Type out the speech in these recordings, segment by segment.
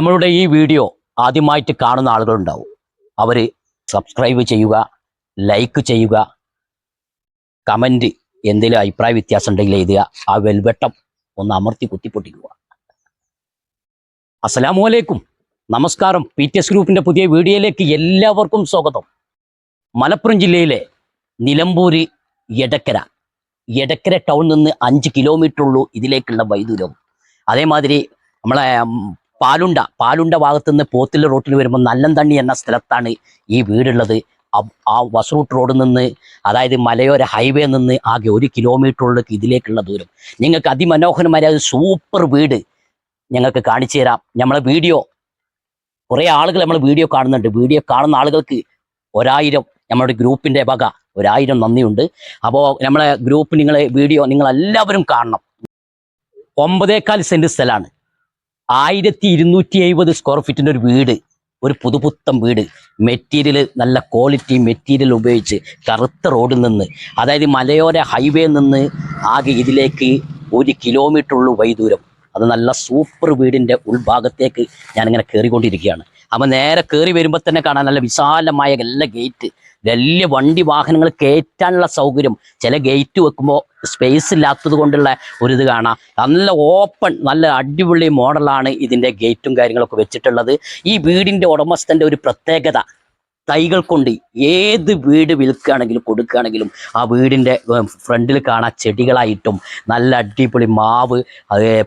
നമ്മളുടെ ഈ വീഡിയോ ആദ്യമായിട്ട് കാണുന്ന ആളുകളുണ്ടാവും. അവർ സബ്സ്ക്രൈബ് ചെയ്യുക ലൈക്ക് ചെയ്യുക കമന്റ് എന്തെങ്കിലും അഭിപ്രായ വ്യത്യാസം ഉണ്ടെങ്കിൽ എഴുതുക. ആ വെൽവെട്ടം ഒന്ന് അമർത്തി കുത്തിപ്പൊട്ടിക്കുക. അസ്സലാമു അലൈക്കും. നമസ്കാരം. പി ടി എസ് ഗ്രൂപ്പിന്റെ പുതിയ വീഡിയോയിലേക്ക് എല്ലാവർക്കും സ്വാഗതം. മലപ്പുറം ജില്ലയിലെ നിലമ്പൂര് എടക്കര. എടക്കര ടൗണിൽ നിന്ന് അഞ്ച് കിലോമീറ്റർ ഉള്ളൂ ഇതിലേക്കുള്ള വൈദൂരം അതേമാതിരി നമ്മളെ പാലുണ്ട പാലുണ്ട ഭാഗത്ത് നിന്ന് പോത്തിൽ റോട്ടിൽ വരുമ്പോൾ നല്ലന്തണ്ണി എന്ന സ്ഥലത്താണ് ഈ വീടുള്ളത്. ആ- വസറൂട്ട് റോഡിൽ നിന്ന് അതായത് മലയോര ഹൈവേ നിന്ന് ആകെ ഒരു കിലോമീറ്ററുള്ളിലേക്ക് ഇതിലേക്കുള്ള ദൂരം. നിങ്ങൾക്ക് അതിമനോഹരമായ ഒരു സൂപ്പർ വീട് ഞങ്ങൾക്ക് കാണിച്ചു തരാം. നമ്മളെ വീഡിയോ കുറേ ആളുകൾ നമ്മൾ വീഡിയോ കാണുന്നുണ്ട്. വീഡിയോ കാണുന്ന ആളുകൾക്ക് ഒരായിരം നമ്മുടെ ഗ്രൂപ്പിന്റെ വക ഒരായിരം നന്ദിയുണ്ട്. അപ്പോൾ നമ്മളെ ഗ്രൂപ്പ് നിങ്ങളെ വീഡിയോ നിങ്ങൾ എല്ലാവരും കാണണം. ഒമ്പതേക്കാൽ സെന്റ് സ്ഥലമാണ്. ആയിരത്തി ഇരുന്നൂറ്റി എഴുപത് സ്ക്വയർ ഫീറ്റിന്റെ ഒരു വീട്. ഒരു പുതുപുത്തൻ വീട്. മെറ്റീരിയൽ നല്ല ക്വാളിറ്റി മെറ്റീരിയൽ ഉപയോഗിച്ച് കറുത്ത റോഡിൽ നിന്ന് അതായത് മലയോര ഹൈവേയിൽ നിന്ന് ആകെ ഇതിലേക്ക് ഒരു കിലോമീറ്റർ ഉള്ളു വൈദൂരം അത് നല്ല സൂപ്പർ വീടിന്റെ ഉൾഭാഗത്തേക്ക് ഞാനിങ്ങനെ കയറിക്കൊണ്ടിരിക്കുകയാണ് അപ്പം നേരെ കയറി വരുമ്പോൾ തന്നെ കാണാൻ നല്ല വിശാലമായ എല്ലാ ഗേറ്റ് വലിയ വണ്ടി വാഹനങ്ങൾ കയറ്റാനുള്ള സൗകര്യം. ചില ഗേറ്റ് വെക്കുമ്പോൾ സ്പേസ് ഇല്ലാത്തത് കൊണ്ടുള്ള ഒരു ഇത് കാണാം. നല്ല ഓപ്പൺ നല്ല അടിപൊളി മോഡലാണ് ഇതിന്റെ ഗേറ്റും കാര്യങ്ങളൊക്കെ വെച്ചിട്ടുള്ളത്. ഈ വീടിന്റെ ഉടമസ്ഥന്റെ ഒരു പ്രത്യേകത തൈകൾ കൊണ്ട് ഏത് വീട് വിൽക്കുകയാണെങ്കിലും കൊടുക്കുകയാണെങ്കിലും ആ വീടിന്റെ ഫ്രണ്ടിൽ കാണാൻ ചെടികളായിട്ടും നല്ല അടിപൊളി മാവ്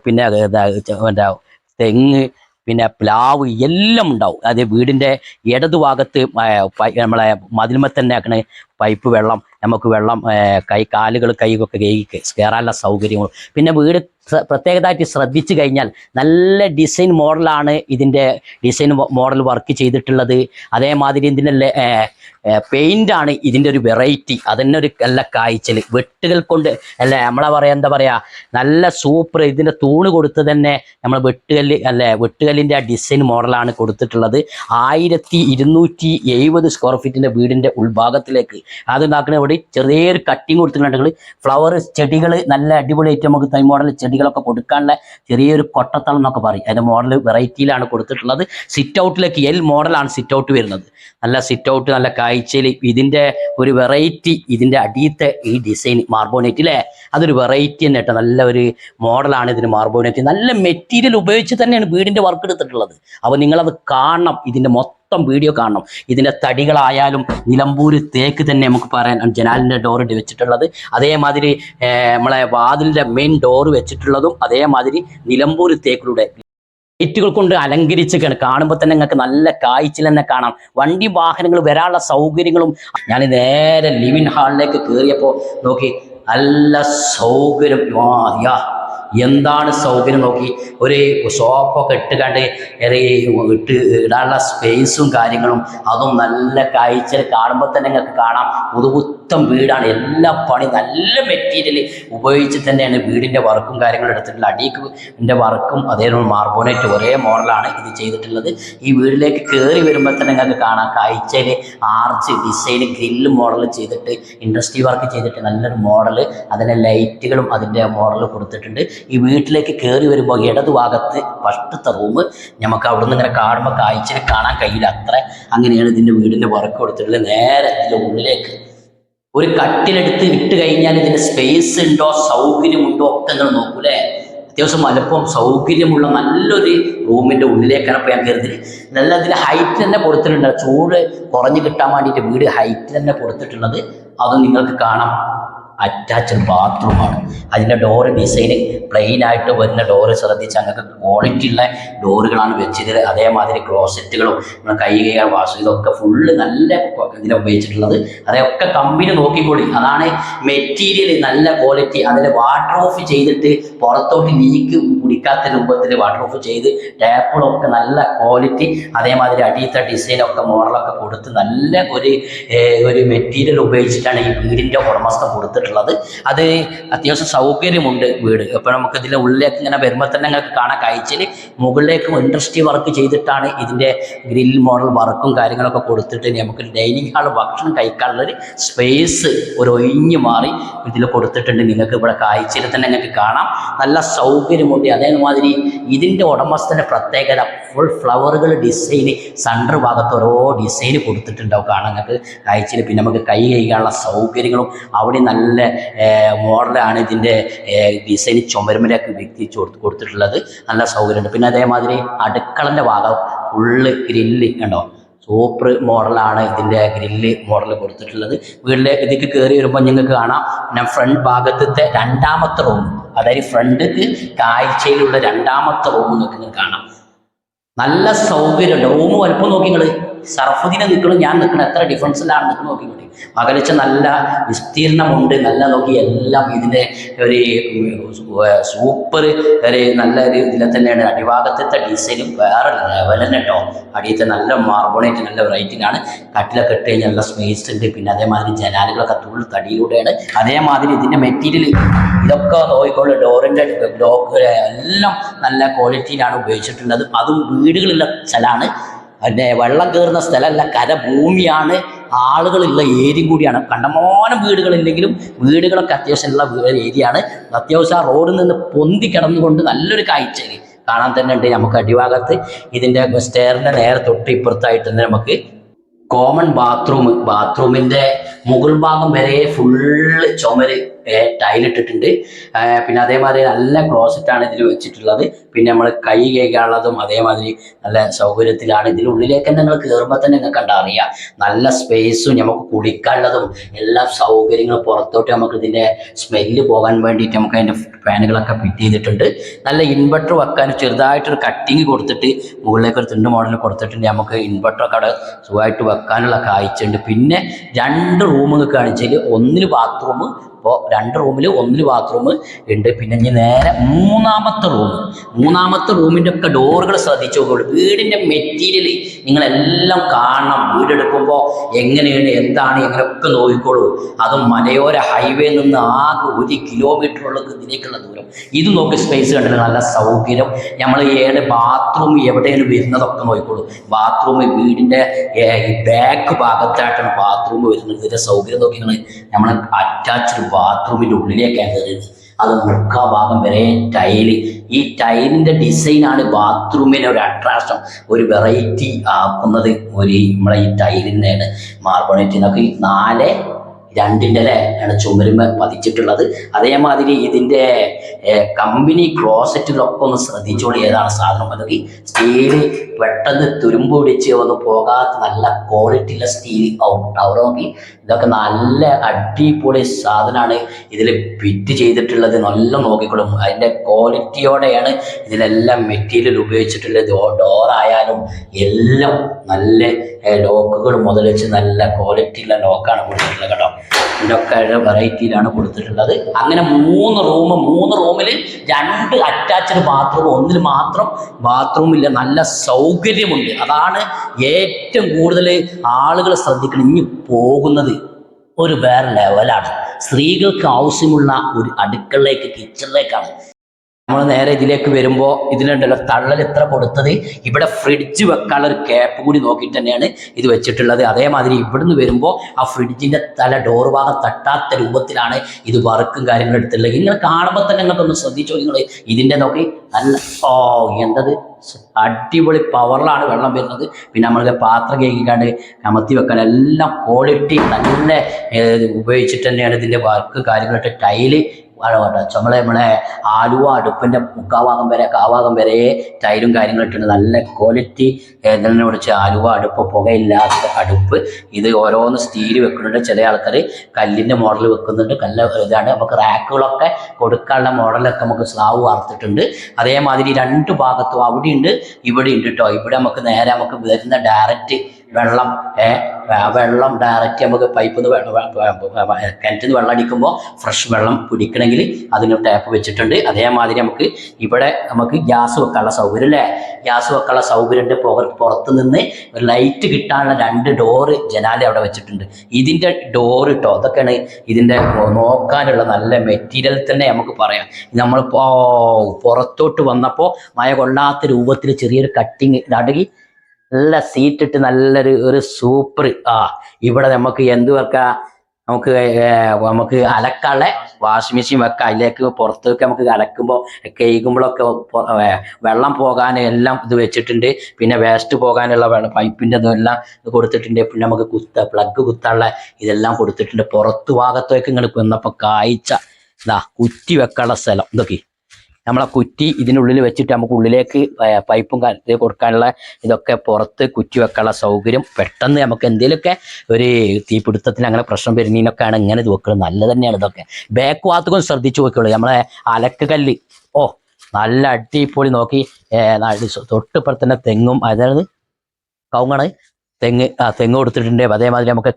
പിന്നെ മറ്റേ തെങ്ങ് പിന്നെ പ്ലാവ് എല്ലാം ഉണ്ടാവും. അത് വീടിന്റെ ഇടതുഭാഗത്ത് നമ്മളെ മതിൽമ തന്നെ ആക്കണ പൈപ്പ് വെള്ളം നമുക്ക് വെള്ളം കൈ കാലുകൾ കൈകൊക്കെ കഴുകി കയറാനുള്ള സൗകര്യങ്ങളും പിന്നെ വീട് പ്രത്യേകതായിട്ട് ശ്രദ്ധിച്ചു കഴിഞ്ഞാൽ നല്ല ഡിസൈൻ മോഡലാണ് ഇതിന്റെ ഡിസൈൻ മോഡൽ വർക്ക് ചെയ്തിട്ടുള്ളത്. അതേമാതിരി ഇതിന്റെ പെയിന്റ് ആണ് ഇതിന്റെ ഒരു വെറൈറ്റി. അതന്നെ ഒരു നല്ല കായ്ച്ചൽ വെട്ടുകൾ കൊണ്ട് അല്ല നമ്മളെ പറയാ എന്താ പറയുക നല്ല സൂപ്പർ ഇതിന്റെ തൂണ് കൊടുത്ത് തന്നെ നമ്മൾ വെട്ടുകല്ല് അല്ലെ വെട്ടുകല്ലിന്റെ ആ ഡിസൈൻ മോഡലാണ് കൊടുത്തിട്ടുള്ളത്. ആയിരത്തി ഇരുന്നൂറ്റി എഴുപത് സ്ക്വയർ ഫീറ്റിന്റെ വീടിന്റെ ഉൾഭാഗത്തിലേക്ക് അത് ഉണ്ടാക്കുന്ന ഇവിടെ ചെറിയൊരു കട്ടിങ് കൊടുത്തിട്ടുണ്ടെങ്കിൽ ഫ്ലവർ ചെടികൾ നല്ല അടിപൊളിയായിട്ട് നമുക്ക് തൈ മോഡൽ ചെടികളൊക്കെ കൊടുക്കാനുള്ള ചെറിയൊരു കൊട്ടത്തളം എന്നൊക്കെ പറയും. അതിന്റെ മോഡൽ വെറൈറ്റിയിലാണ് കൊടുത്തിട്ടുള്ളത്. സിറ്റ് ഔട്ടിലേക്ക് എൽ മോഡലാണ് സിറ്റ് ഔട്ട് വരുന്നത്. നല്ല സിറ്റ് ഔട്ട് നല്ല കാഴ്ചയിൽ ഇതിന്റെ ഒരു വെറൈറ്റി ഇതിന്റെ അടിയത്തെ ഈ ഡിസൈൻ മാർബോണേറ്റ് അല്ലേ അതൊരു വെറൈറ്റി തന്നെ കേട്ടോ. നല്ല ഒരു മോഡലാണ് ഇതിന് മാർബോണേറ്റ് നല്ല മെറ്റീരിയൽ ഉപയോഗിച്ച് തന്നെയാണ് വീടിന്റെ വർക്ക് എടുത്തിട്ടുള്ളത്. അപ്പോൾ നിങ്ങളത് കാണണം. ഇതിന്റെ മൊത്തം വീഡിയോ കാണണം. ഇതിന്റെ തടികളായാലും നിലമ്പൂര് തേക്ക് തന്നെ നമുക്ക് പറയാൻ ജനാലിന്റെ ഡോർ വെച്ചിട്ടുള്ളത്. അതേമാതിരി നമ്മളെ വാതിലിന്റെ മെയിൻ ഡോർ വെച്ചിട്ടുള്ളതും അതേമാതിരി നിലമ്പൂര് തേക്കിലൂടെ. ലൈറ്റുകൾ കൊണ്ട് അലങ്കരിച്ചൊക്കെയാണ് കാണുമ്പോൾ തന്നെ നിങ്ങൾക്ക് നല്ല കാഴ്ചയിൽ തന്നെ കാണാം. വണ്ടി വാഹനങ്ങൾ വരാനുള്ള സൗകര്യങ്ങളും ഞാൻ നേരെ ലിവിൻ ഹാളിലേക്ക് കയറിയപ്പോൾ നോക്കി നല്ല സൗകര്യം. യാ. എന്താണ് സൗകര്യം നോക്കി ഒരു സോപ്പൊക്കെ ഇട്ടുകണ്ട് കണ്ട് ഇട്ട് ഇടാനുള്ള സ്പേസും കാര്യങ്ങളും അതും നല്ല കാഴ്ച കാണുമ്പോൾ തന്നെ നിങ്ങൾക്ക് കാണാം. പുതുപുത്തം വീടാണ്. എല്ലാ പണി നല്ല മെറ്റീരിയൽ ഉപയോഗിച്ച് തന്നെയാണ് വീടിന്റെ വർക്കും കാര്യങ്ങളും എടുത്തിട്ടുള്ളത് അടിക്ക് വർക്കും അതേപോലെ മാർബോണേറ്റ് ഒരേ മോഡലാണ് ഇത് ചെയ്തിട്ടുള്ളത്. ഈ വീടിലേക്ക് കയറി വരുമ്പോൾ തന്നെ നിങ്ങൾക്ക് കാണാം. കാഴ്ചയിൽ ആർച്ച് ഡിസൈൻ ഗ്രില്ല് മോഡൽ ചെയ്തിട്ട് ഇൻഡസ്ട്രി വർക്ക് ചെയ്തിട്ട് നല്ലൊരു മോഡൽ അതിന്റെ ലൈറ്റുകളും അതിന്റെ മോഡൽ കൊടുത്തിട്ടുണ്ട്. ഈ വീട്ടിലേക്ക് കയറി വരുമ്പോൾ ഇടതു ഭാഗത്ത് ഫസ്റ്റത്തെ റൂം നമുക്ക് അവിടെ നിന്ന് ഇങ്ങനെ കാണുമ്പോൾ കാഴ്ചയിൽ കാണാൻ കഴിയില്ല. അത്ര അങ്ങനെയാണ് ഇതിന്റെ വീടിന്റെ വർക്ക് കൊടുത്തിട്ടുള്ളത്. നേരെ ഉള്ളിലേക്ക് ഒരു കട്ടിലെടുത്ത് ഇട്ട് കഴിഞ്ഞാൽ ഇതിന് സ്പേസ് ഉണ്ടോ സൗകര്യമുണ്ടോ ഒക്കെ നിങ്ങൾ നോക്കൂലേ? അത്യാവശ്യം വലുപ്പം സൗകര്യമുള്ള നല്ലൊരു റൂമിന്റെ ഉള്ളിലേക്കാണ് ഇപ്പോൾ ഞാൻ കരുതി നല്ല അതിൽ ഹൈറ്റ് തന്നെ കൊടുത്തിട്ടുണ്ട്. ചൂട് കുറഞ്ഞു കിട്ടാൻ വേണ്ടിയിട്ട് വീട് ഹൈറ്റ് തന്നെ കൊടുത്തിട്ടുള്ളത്. അത് നിങ്ങൾക്ക് കാണാം. അറ്റാച്ച്ഡ് ബാത്റൂമാണ് അതിന്റെ ഡോറ് ഡിസൈൻ പ്ലെയിൻ ആയിട്ട് വരുന്ന ഡോറ് ശ്രദ്ധിച്ച് അങ്ങനത്തെ ക്വാളിറ്റി ഉള്ള ഡോറുകളാണ് വെച്ചത് അതേമാതിരി ക്ലോസറ്റുകളും നമ്മൾ കൈ കൈകൾ വാഷ് ഇതൊക്കെ ഫുള്ള് നല്ല ഇതിനെ ഉപയോഗിച്ചിട്ടുള്ളത്. അതൊക്കെ കമ്പനി നോക്കിക്കൂടി അതാണ് മെറ്റീരിയൽ നല്ല ക്വാളിറ്റി അതിൽ വാട്ടർ ഓഫ് ചെയ്തിട്ട് പുറത്തോട്ട് ലീക്ക് കുടിക്കാത്ത രൂപത്തിൽ വാട്ടർ ഓഫ് ചെയ്ത് ടാപ്പുകളൊക്കെ നല്ല ക്വാളിറ്റി അതേമാതിരി അടിയത്തെ ഡിസൈനൊക്കെ മോഡലൊക്കെ കൊടുത്ത് നല്ല ഒരു ഒരു മെറ്റീരിയൽ ഉപയോഗിച്ചിട്ടാണ് ഈ വീടിന്റെ ഉടമസ്ഥ കൊടുത്തിട്ടുള്ളത്. അത് അത്യാവശ്യം സൗകര്യമുണ്ട് വീട്. അപ്പോൾ നമുക്ക് ഇതിലെ ഉള്ളിലേക്ക് ഇങ്ങനെ വരുമ്പോൾ തന്നെ നിങ്ങൾക്ക് കാണാൻ കാഴ്ചയിൽ മുകളിലേക്ക് ഇൻഡസ്ട്രി വർക്ക് ചെയ്തിട്ടാണ് ഇതിന്റെ ഗ്രിൽ മോഡൽ വർക്കും കാര്യങ്ങളൊക്കെ കൊടുത്തിട്ട് നമുക്ക് ഡൈനിങ് ഹാൾ ഭക്ഷണം കഴിക്കാനുള്ളൊരു സ്പേസ് ഒരു ഒഴിഞ്ഞു മാറി ഇതിൽ കൊടുത്തിട്ടുണ്ട്. നിങ്ങൾക്ക് ഇവിടെ കാഴ്ചയിൽ തന്നെ നിങ്ങൾക്ക് കാണാം. നല്ല സൗകര്യമുണ്ട്. അതേമാതിരി ഇതിന്റെ ഉടമസ്ഥന്റെ പ്രത്യേകത ഫുൾ ഫ്ലവറുകൾ ഡിസൈന് സെന്റർ ഭാഗത്ത് ഓരോ ഡിസൈൻ കൊടുത്തിട്ടുണ്ടാവും കാണാൻ. നിങ്ങൾക്ക് കാഴ്ചയിൽ പിന്നെ നമുക്ക് കൈ കഴുകാനുള്ള സൗകര്യങ്ങളും അവിടെ നല്ല മോഡലാണ് ഇതിന്റെ ഡിസൈൻ ചുമരുമലൊക്കെ കൊടുത്ത് കൊടുത്തിട്ടുള്ളത്. നല്ല സൗകര്യമുണ്ട്. പിന്നെ അതേമാതിരി അടുക്കളന്റെ ഭാഗം ഫുള്ള് ഗ്രില്ല് കണ്ടോ? സൂപ്പർ മോഡലാണ് ഇതിന്റെ ഗ്രില്ല് മോഡൽ കൊടുത്തിട്ടുള്ളത്. വീട്ടിലെ ഇതിക്ക് കയറി വരുമ്പോൾ നിങ്ങൾക്ക് കാണാം. പിന്നെ ഫ്രണ്ട് ഭാഗത്തെ രണ്ടാമത്തെ റൂം അതായത് ഫ്രണ്ടിക്ക് കാഴ്ചയിലുള്ള രണ്ടാമത്തെ റൂം നിങ്ങൾക്ക് കാണാം. നല്ല സൗകര്യമുണ്ട്. റൂം വലുപ്പം നോക്കി നിങ്ങൾ സർഫുദിനെ നിൽക്കണം ഞാൻ നിൽക്കണം എത്ര ഡിഫറൻസിലാണ് നോക്കി കൂടി അകലിച്ച നല്ല വിസ്തീർണമുണ്ട് നല്ല നോക്കി എല്ലാം ഇതിന്റെ ഒരു സൂപ്പർ ഒരു നല്ല ഒരു ഇതിലെ തന്നെയാണ്. അടിഭാഗത്തെ ഡിസൈനും വേറെ ലെവൽ തന്നെ കേട്ടോ അടിയത്തെ നല്ല മാർബോണേറ്റ് നല്ല വെറൈറ്റിയിലാണ് കട്ടിലൊക്കെ ഇട്ട് കഴിഞ്ഞാൽ നല്ല സ്പേസ് ഉണ്ട്. പിന്നെ അതേമാതിരി ജനാലുകളൊക്കെ തുള്ളി തടിയിലൂടെയാണ്. അതേമാതിരി ഇതിന്റെ മെറ്റീരിയൽ ഇതൊക്കെ നോക്കിക്കോളൂ ഡോറിന്റെ ബ്ലോക്ക് എല്ലാം നല്ല ക്വാളിറ്റിയിലാണ് ഉപയോഗിച്ചിട്ടുള്ളത്. അതും വീടുകളിലെ സ്ഥലമാണ്. പിന്നെ വെള്ളം കയറുന്ന സ്ഥലമല്ല കരഭൂമിയാണ്. ആളുകളുള്ള ഏരിയ കൂടിയാണ്. കണ്ടമാനം വീടുകളില്ലെങ്കിലും വീടുകളൊക്കെ അത്യാവശ്യമുള്ള ഏരിയയാണ്. അത്യാവശ്യം ആ റോഡിൽ നിന്ന് പൊന്തി കിടന്നുകൊണ്ട് നല്ലൊരു കാഴ്ച കാണാൻ തന്നെ ഉണ്ട് നമുക്ക് അടിഭാഗത്ത്. ഇതിന്റെ സ്റ്റെയറിന്റെ നേരെ തൊട്ട് ഇപ്പുറത്തായിട്ട് തന്നെ നമുക്ക് കോമൺ ബാത്റൂം ബാത്റൂമിന്റെ മുകൾ ഭാഗം വരെ ഫുള്ള് ചുമര്. ടൈലിട്ടിട്ടുണ്ട് പിന്നെ അതേമാതിരി നല്ല ക്ലോസറ്റാണ് ഇതിൽ വെച്ചിട്ടുള്ളത്. പിന്നെ നമ്മൾ കൈ കേൾക്കാനുള്ളതും അതേമാതിരി നല്ല സൗകര്യത്തിലാണ്. ഇതിനുള്ളിലേക്ക് തന്നെ നിങ്ങൾ കയറുമ്പോൾ തന്നെ നിങ്ങൾക്ക് എന്താ അറിയാം? നല്ല സ്പേസും നമുക്ക് കുടിക്കാനുള്ളതും എല്ലാ സൗകര്യങ്ങളും പുറത്തോട്ട് നമുക്ക് ഇതിന്റെ സ്മെല്ല് പോകാൻ വേണ്ടിയിട്ട് നമുക്ക് അതിന്റെ ഫാനുകളൊക്കെ ഫിറ്റ് ചെയ്തിട്ടുണ്ട്. നല്ല ഇൻവെർട്ടർ വെക്കാൻ ചെറുതായിട്ടൊരു കട്ടിങ് കൊടുത്തിട്ട് മുകളിലേക്ക് ഒരു തിണ്ട് മോഡൽ കൊടുത്തിട്ടുണ്ട്. നമുക്ക് ഇൻവെർട്ടറൊക്കെ അവിടെ സുഖമായിട്ട് വെക്കാനുള്ള കാഴ്ചയുണ്ട്. പിന്നെ രണ്ട് റൂമുകൾ കാണിച്ചാൽ ഒന്നിൽ ബാത്റൂം ഇപ്പോൾ രണ്ട് റൂമിൽ ഒന്നിൽ ബാത്റൂം ഉണ്ട്. പിന്നെ ഇനി നേരെ മൂന്നാമത്തെ റൂം മൂന്നാമത്തെ റൂമിന്റെ ഒക്കെ ഡോറുകൾ ശ്രദ്ധിച്ചു നോക്കുള്ളൂ വീടിന്റെ മെറ്റീരിയൽ നിങ്ങളെല്ലാം കാണണം. വീടെടുക്കുമ്പോൾ എങ്ങനെയാണ് എന്താണ് എങ്ങനെയൊക്കെ നോക്കിക്കോളൂ. അതും മലയോര ഹൈവേ നിന്ന് ആകെ ഒരു കിലോമീറ്ററുള്ളത് ഇതിലേക്കുള്ള ദൂരം. ഇത് നോക്കി സ്പേസ് കണ്ടിട്ട് നല്ല സൗകര്യം. നമ്മൾ ഏത് ബാത്റൂം എവിടെയാണ് വരുന്നതൊക്കെ നോക്കിക്കോളൂ. ബാത്റൂം വീടിന്റെ ബാക്ക് ഭാഗത്തായിട്ടാണ് ബാത്റൂം വരുന്നത്. ഇതിന്റെ സൗകര്യം നോക്കിയാണ് നമ്മൾ അറ്റാച്ച്ഡ് ബാത്റൂമിന്റെ ഉള്ളിലേക്കാണ് കയറിയത് അത് മുക്കാ ഭാഗം വരെ ടൈൽ. ഈ ടൈലിന്റെ ഡിസൈനാണ് ബാത്റൂമിനെ ഒരു അട്രാക്ഷൻ ഒരു വെറൈറ്റി ആക്കുന്നത് ഒരു നമ്മളെ ഈ ടൈലിന്റെയാണ് മാർബണേറ്റിനൊക്കെ നാല് രണ്ടിന്റെ അല്ലേ ചുമരുമ പതിച്ചിട്ടുള്ളത്. അതേമാതിരി ഇതിന്റെ കമ്പനി ക്ലോസറ്റിലൊക്കെ ഒന്ന് ശ്രദ്ധിച്ചോളി ഏതാണ് സാധനം അതൊക്കെ സ്റ്റീൽ പെട്ടെന്ന് തുരുമ്പ് പിടിച്ച് ഒന്ന് പോകാത്ത നല്ല ക്വാളിറ്റിയുള്ള സ്റ്റീൽ ടവർ നോക്കി. ഇതൊക്കെ നല്ല അടിപൊളി സാധനമാണ് ഇതിൽ ഫിറ്റ് ചെയ്തിട്ടുള്ളത്. നല്ല നോക്കിക്കൊള്ളും അതിന്റെ ക്വാളിറ്റിയോടെയാണ് ഇതിലെല്ലാം മെറ്റീരിയൽ ഉപയോഗിച്ചിട്ടുള്ളത്. ഡോറായാലും എല്ലാം നല്ല ലോക്കുകൾ മുതൽ വെച്ച് നല്ല ക്വാളിറ്റിയുള്ള ലോക്കാണ് കൊടുത്തിട്ടുള്ളത് കേട്ടോ. ഇതൊക്കെ വെറൈറ്റിയിലാണ് കൊടുത്തിട്ടുള്ളത്. അങ്ങനെ മൂന്ന് റൂം മൂന്ന് റൂമിൽ രണ്ട് അറ്റാച്ച്ഡ് ബാത്റൂം ഒന്നിൽ മാത്രം ബാത്റൂം ഇല്ല. നല്ല സൗകര്യമുണ്ട്. അതാണ് ഏറ്റവും കൂടുതൽ ആളുകൾ ശ്രദ്ധിക്കണം. ഇനി പോകുന്നത് ഒരു വേറെ ലെവലാണ് സ്ത്രീകൾക്ക് ആവശ്യമുള്ള ഒരു അടുക്കളയിലേക്ക് കിച്ചണിലേക്കാണ് നമ്മൾ നേരെ ഇതിലേക്ക് വരുമ്പോൾ ഇതിലുണ്ടല്ലോ തള്ളൽ എത്ര കൊടുത്തത്? ഇവിടെ ഫ്രിഡ്ജ് വെക്കാനുള്ള ഒരു ക്യാപ്പ് കൂടി നോക്കിയിട്ട് തന്നെയാണ് ഇത് വെച്ചിട്ടുള്ളത്. അതേമാതിരി ഇവിടുന്ന് വരുമ്പോൾ ആ ഫ്രിഡ്ജിന്റെ തല ഡോർ ഭാഗം തട്ടാത്ത രൂപത്തിലാണ് ഇത് വർക്കും കാര്യങ്ങളും എടുത്തുള്ളത് ഇങ്ങനെ കാണുമ്പോൾ തന്നെ നിങ്ങൾക്കൊന്ന് ശ്രദ്ധിച്ചോ നിങ്ങൾ ഇതിന്റെ നോക്കി നല്ല ഓ എന്തത്? അടിപൊളി പവറിലാണ് വെള്ളം വരുന്നത്. പിന്നെ നമ്മൾക്ക് പാത്രം കേൾക്കാണ്ട് കമത്തി വെക്കാൻ എല്ലാം ക്വാളിറ്റി നല്ല ഉപയോഗിച്ചിട്ട് തന്നെയാണ് ഇതിന്റെ വർക്ക് കാര്യങ്ങളൊക്കെ. ടൈൽ നമ്മളെ നമ്മളെ ആലുവ അടുപ്പിന്റെ മുക്കാഭാഗം വരെ കാഭാഗം വരെ ടൈലും കാര്യങ്ങളും ഇട്ടുണ്ട് നല്ല ക്വാളിറ്റി ഇതിനെ വിളിച്ച് ആലുവ അടുപ്പ് പുകയില്ലാത്ത അടുപ്പ്. ഇത് ഓരോന്ന് സ്റ്റീൽ വെക്കുന്നുണ്ട്. ചില ആൾക്കാർ കല്ലിന്റെ മോഡൽ വെക്കുന്നുണ്ട്. കല്ല് ഇതാണ്. നമുക്ക് റാക്കുകളൊക്കെ കൊടുക്കാനുള്ള മോഡലൊക്കെ നമുക്ക് സ്ലാവ് വാർത്തിട്ടുണ്ട്. അതേമാതിരി രണ്ട് ഭാഗത്തും അവിടെയുണ്ട് ഇവിടെ ഉണ്ട് കേട്ടോ ഇവിടെ നമുക്ക് നേരെ നമുക്ക് വരുന്ന ഡയറക്റ്റ് വെള്ളം വെള്ളം ഡയറക്റ്റ് നമുക്ക് പൈപ്പിൽ നിന്ന് കിണറ്റിൽ നിന്ന് വെള്ളം അടിക്കുമ്പോൾ ഫ്രഷ് വെള്ളം പിടിക്കണമെങ്കിൽ അതിന് ടാപ്പ് വെച്ചിട്ടുണ്ട്. അതേമാതിരി നമുക്ക് ഇവിടെ നമുക്ക് ഗ്യാസ് വെക്കാനുള്ള സൗകര്യം അല്ലേ ഗ്യാസ് വെക്കാനുള്ള സൗകര്യമുണ്ട്. പുറ പുറത്ത് നിന്ന് ഒരു ലൈറ്റ് കിട്ടാനുള്ള രണ്ട് ഡോറ് ജനാല അവിടെ വെച്ചിട്ടുണ്ട്. ഇതിന്റെ ഡോറ് ഇട്ടോ അതൊക്കെയാണ് ഇതിന്റെ നോക്കാനുള്ള നല്ല മെറ്റീരിയൽ തന്നെ നമുക്ക് പറയാം. നമ്മൾ പുറത്തോട്ട് വന്നപ്പോൾ മഴ കൊള്ളാത്ത രൂപത്തിൽ ചെറിയൊരു കട്ടിങ് ഇടകി നല്ല സീറ്റ് ഇട്ട് നല്ലൊരു ഒരു സൂപ്പർ ആ ഇവിടെ നമുക്ക് എന്ത് വെക്കാം? നമുക്ക് നമുക്ക് അലക്കാനുള്ള വാഷിംഗ് മെഷീൻ വെക്കാം. അതിലേക്ക് പുറത്തേക്ക് നമുക്ക് അലക്കുമ്പോൾ കേൾക്കുമ്പോഴൊക്കെ വെള്ളം പോകാൻ എല്ലാം ഇത് വെച്ചിട്ടുണ്ട്. പിന്നെ വേസ്റ്റ് പോകാനുള്ള വെള്ളം പൈപ്പിന്റെ ഇതെല്ലാം ഇത് കൊടുത്തിട്ടുണ്ട്. പിന്നെ നമുക്ക് കുത്ത പ്ലഗ് കുത്താനുള്ള ഇതെല്ലാം കൊടുത്തിട്ടുണ്ട്. പുറത്തു ഭാഗത്തേക്ക് ഇങ്ങനെ വന്നപ്പോൾ കാഴ്ച. ഇതാ കുറ്റി വെക്കാനുള്ള സ്ഥലം. ഇതൊക്കെ. നമ്മളെ കുറ്റി ഇതിനുള്ളിൽ വെച്ചിട്ട് നമുക്ക് ഉള്ളിലേക്ക് പൈപ്പും ഇത് കൊടുക്കാനുള്ള ഇതൊക്കെ പുറത്ത് കുറ്റി വെക്കാനുള്ള സൗകര്യം പെട്ടെന്ന് നമുക്ക് എന്തെങ്കിലുമൊക്കെ ഒരു തീപിടുത്തത്തിന് അങ്ങനെ പ്രശ്നം വരുന്നതിനൊക്കെയാണ് ഇങ്ങനെ ഇത് വെക്കുന്നത് നല്ലത് തന്നെയാണ് ഇതൊക്കെ. ബാക്ക് ഭാഗത്തേക്കും ശ്രദ്ധിച്ചു വെക്കുള്ളൂ നമ്മളെ അലക്ക് കല്ല്. ഓ നല്ല അടിപൊളി നോക്കി. തൊട്ടിപ്പുറത്തന്നെ തെങ്ങും. അതായത് കവുങ്ങാണ്. തെങ്ങ് ആ തെങ്ങ് കൊടുത്തിട്ടുണ്ട്. അതേമാതിരി നമുക്ക്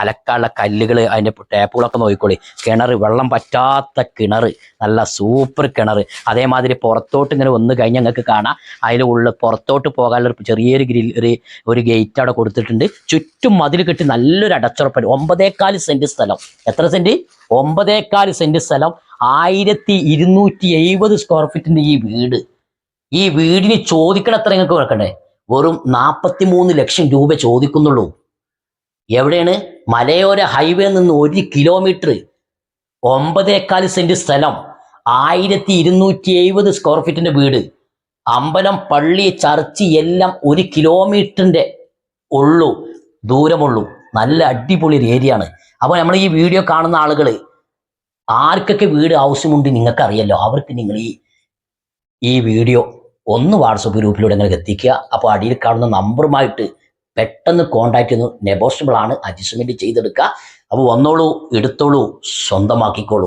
അലക്കാനുള്ള കല്ലുകൾ അതിന്റെ ടാപ്പുകളൊക്കെ നോക്കിക്കോളി. കിണർ വെള്ളം പറ്റാത്ത കിണർ നല്ല സൂപ്പർ കിണർ അതേമാതിരി പുറത്തോട്ട് ഇങ്ങനെ വന്ന് കഴിഞ്ഞാൽ നിങ്ങൾക്ക് കാണാം. അതിൽ ഉള്ള പുറത്തോട്ട് പോകാനുള്ള ചെറിയൊരു ഗ്രിൽ ഒരു ഒരു ഗേറ്റ് അവിടെ കൊടുത്തിട്ടുണ്ട്. ചുറ്റും മതിൽ കെട്ടി നല്ലൊരു അടച്ചുറപ്പൻ ഒമ്പതേക്കാൽ സെന്റ് സ്ഥലം. എത്ര സെന്റ് ഒമ്പതേക്കാൽ സെന്റ് സ്ഥലം. ആയിരത്തി ഇരുന്നൂറ്റി എഴുപത് സ്ക്വയർ ഫീറ്റിന്റെ ഈ വീട്. ഈ വീടിന് ചോദിക്കണത്ര നിങ്ങൾക്ക് കൊടുക്കണ്ടേ? വെറും നാൽപ്പത്തി മൂന്ന് ലക്ഷം രൂപ ചോദിക്കുന്നുള്ളൂ. എവിടെയാണ്? മലയോര ഹൈവേ നിന്ന് ഒരു കിലോമീറ്റർ ഒമ്പതേക്കാൽ സെന്റ് സ്ഥലം ആയിരത്തി ഇരുന്നൂറ്റി എഴുപത് സ്ക്വയർ ഫീറ്റിന്റെ വീട്. അമ്പലം പള്ളി ചർച്ച് എല്ലാം ഒരു കിലോമീറ്ററിന്റെ ഉള്ളൂ ദൂരമുള്ളൂ. നല്ല അടിപൊളി ഒരു ഏരിയ ആണ്. അപ്പോൾ നമ്മൾ ഈ വീഡിയോ കാണുന്ന ആളുകൾ ആർക്കൊക്കെ വീട് ആവശ്യമുണ്ട് നിങ്ങൾക്ക് അറിയല്ലോ അവർക്ക് നിങ്ങൾ ഈ ഈ വീഡിയോ ഒന്ന് വാട്സപ്പ് ഗ്രൂപ്പിലൂടെ നിങ്ങൾക്ക് എത്തിക്കുക. അപ്പോൾ അടിയിൽ കാണുന്ന നമ്പറുമായിട്ട് പെട്ടെന്ന് കോൺടാക്ട് ചെയ്യുന്നു. നെഗോഷ്യബിൾ ആണ്. അഡ്ജസ്റ്റ്മെന്റ് ചെയ്തെടുക്കുക. അപ്പോൾ വന്നോളൂ എടുത്തോളൂ സ്വന്തമാക്കിക്കോളൂ.